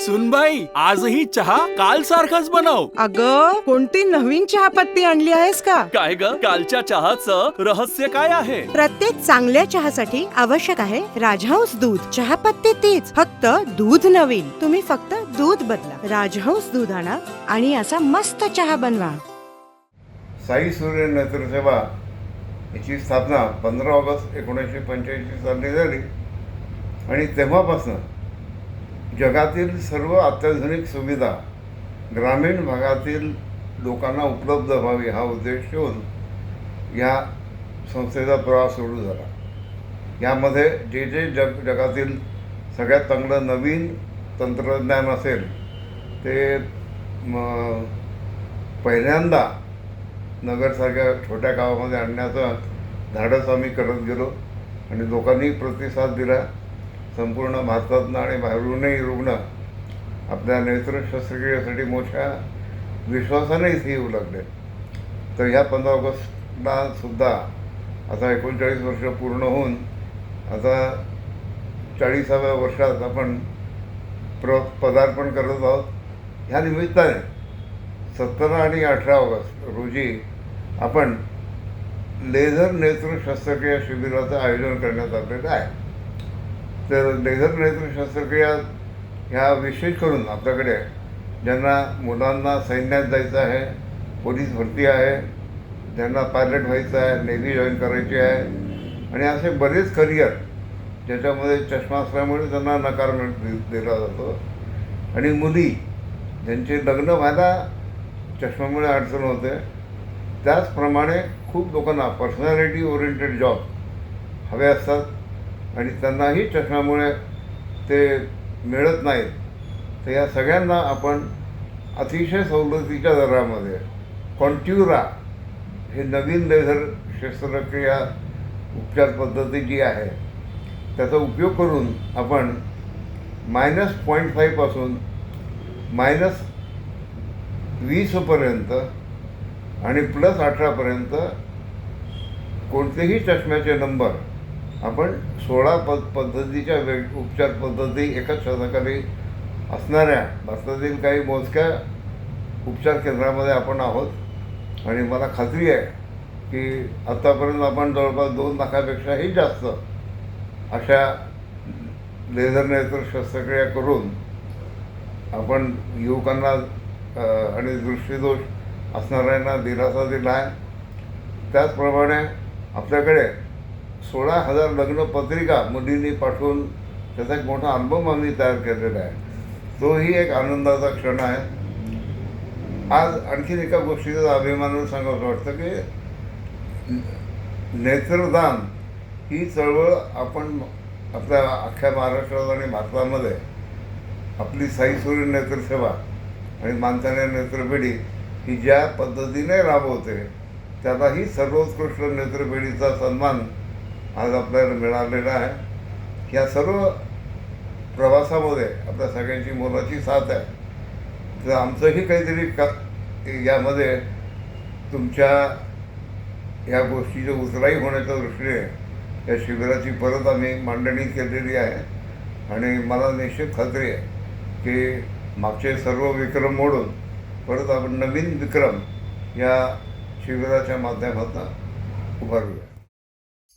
सुनबाई आजही चहा काल सारखाच बनव. अग कोणती नवीन चहापत्ती आणली आहेस का? काय ग? कालच्या चहाचं रहस्य काय आहे? प्रत्येक चांगल्या चहासाठी आवश्यक आहे राजहंस दूध. चहापत्ती तीच फक्त दूध नवीन. तुम्ही फक्त दूध बदला. राजहंस दूध आणा आणि असा मस्त चहा बनवा. साई सूर्य नेत्रसेवा याची स्थापना पंधरा ऑगस्ट एकोणीसशे पंच्याऐंशी साली झाली. आणि तेव्हापासून जगातील सर्व अत्याधुनिक सुविधा ग्रामीण भागातील लोकांना उपलब्ध व्हावी हा उद्देश ठेवून या संस्थेचा प्रवास सुरू झाला. यामध्ये जे जे जग जगातील सगळ्यात चांगलं नवीन तंत्रज्ञान असेल ते पहिल्यांदा नगरसारख्या छोट्या गावामध्ये आणण्याचं धाडस आम्ही करत गेलो आणि लोकांनी प्रतिसाद दिला. संपूर्ण भारतातनं आणि बाहेरूनही रुग्ण. आपल्या नेत्र शस्त्रक्रियेसाठी मोठ्या विश्वासाने इथे येऊ लागले. तर ह्या पंधरा ऑगस्टला सुद्धा आता एकोणचाळीस वर्ष पूर्ण होऊन आता चाळीसाव्या वर्षात आपण प्र पदार्पण करत आहोत. ह्या निमित्ताने सतरा आणि अठरा ऑगस्ट रोजी आपण लेझर नेत्र शस्त्रक्रिया शिबिराचं आयोजन करण्यात आलेलं आहे. तर लेझर नेत्र शस्त्रक्रिया ह्या विशेष करून आपल्याकडे ज्यांना मुलांना सैन्यात जायचं आहे पोलीस भरती आहे ज्यांना पायलट व्हायचं आहे नेव्ही जॉईन करायची आहे आणि असे बरेच करिअर ज्याच्यामध्ये चष्मा असल्यामुळे त्यांना नकार मिळ दि- दिला जातो. आणि मुली ज्यांचे लग्न व्हायला चष्म्यामुळे अडचण होते त्याचप्रमाणे खूप लोकांना पर्सनॅलिटी ओरिएंटेड जॉब हवे असतात. आणि त्यांनाही चष्म्यामुळे ते मिळत नाहीत. तर या सगळ्यांना आपण अतिशय सवलतीच्या दरामध्ये कॉन्ट्युरा हे नवीन लेझर शस्त्रक्रिया उपचार पद्धती जी आहे त्याचा उपयोग करून आपण मायनस पॉईंट फाईव्हपासून मायनस वीसपर्यंत आणि प्लस अठरापर्यंत कोणतेही चष्म्याचे नंबर आपण सोळा पद पद्धतीच्या वेग उपचार पद्धती एकाच शतकाने असणाऱ्या भारतातील काही मोजक्या उपचार केंद्रामध्ये आपण आहोत. आणि मला खात्री आहे की आत्तापर्यंत आपण जवळपास दोन लाखापेक्षाही जास्त अशा लेझर नेत्र शस्त्रक्रिया करून आपण युवकांना आणि दृष्टीदोष असणाऱ्यांना दिलासा दिला आहे. त्याचप्रमाणे आपल्याकडे सोळा हजार लग्न पत्रिका मुलींनी पाठवून त्याचा एक मोठा अल्बम आम्ही तयार केलेला आहे. तोही एक आनंदाचा क्षण आहे. आज आणखीन एका गोष्टीचा अभिमानानं सांगावं वाटतं की नेत्रदान ही चळवळ आपण आपल्या अख्ख्या महाराष्ट्रात आणि भारतामध्ये आपली साईसुरी नेत्रसेवा आणि माणसाने नेत्रपेढी ही ज्या पद्धतीने राबवते त्यालाही सर्वोत्कृष्ट नेत्रपेढीचा सन्मान आज आपल्याला मिळालेला आहे. या सर्व प्रवासामध्ये आपल्या सगळ्यांची मोलाची साथ आहे. तर आमचंही काहीतरी का यामध्ये तुमच्या या गोष्टीच्या उतराई होण्याच्या दृष्टीने या शिबिराची परत आम्ही मांडणी केलेली आहे. आणि मला निश्चित खात्री आहे की मागचे सर्व विक्रम मोडून परत आपण नवीन विक्रम या शिबिराच्या माध्यमातून उभारूया.